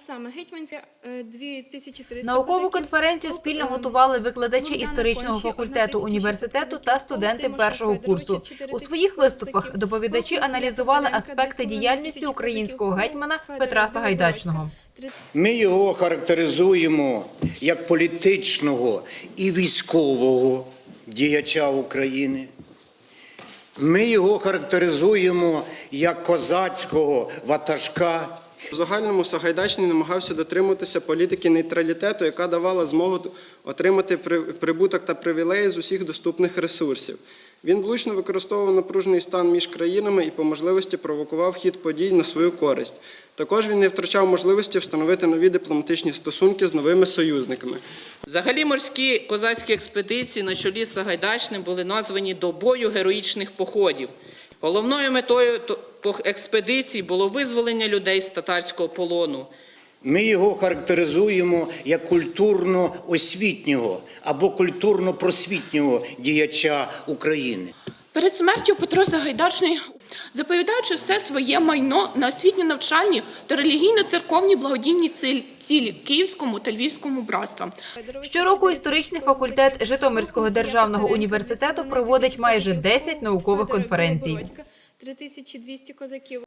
саме гетьманська е, 2300 Наукову конференцію спільно Ем, готували викладачі історичного факультету університету та студенти першого курсу. У своїх виступах доповідачі аналізували аспекти діяльності українського гетьмана Петра. Сагайдачного. Ми його характеризуємо як політичного і військового діяча України. Ми його характеризуємо як козацького ватажка. В загальному Сагайдачний намагався дотримуватися політики нейтралітету, яка давала змогу отримати прибуток та привілеї з усіх доступних ресурсів. Він влучно використовував напружений стан між країнами і по можливості провокував хід подій на свою користь. Також він не втрачав можливості встановити нові дипломатичні стосунки з новими союзниками. Взагалі морські козацькі експедиції на чолі з Сагайдачним були названі до бою героїчних походів. Головною метою експедицій було визволення людей з татарського полону. Ми його характеризуємо як культурно-освітнього або культурно-просвітнього діяча України. Перед смертю Петро Сагайдачний, заповідаючи все своє майно на освітньо-навчальні та релігійно-церковні благодійні цілі Київському та Львівському братствам. Щороку історичний факультет Житомирського державного університету проводить майже 10 наукових конференцій. 3200 козаків.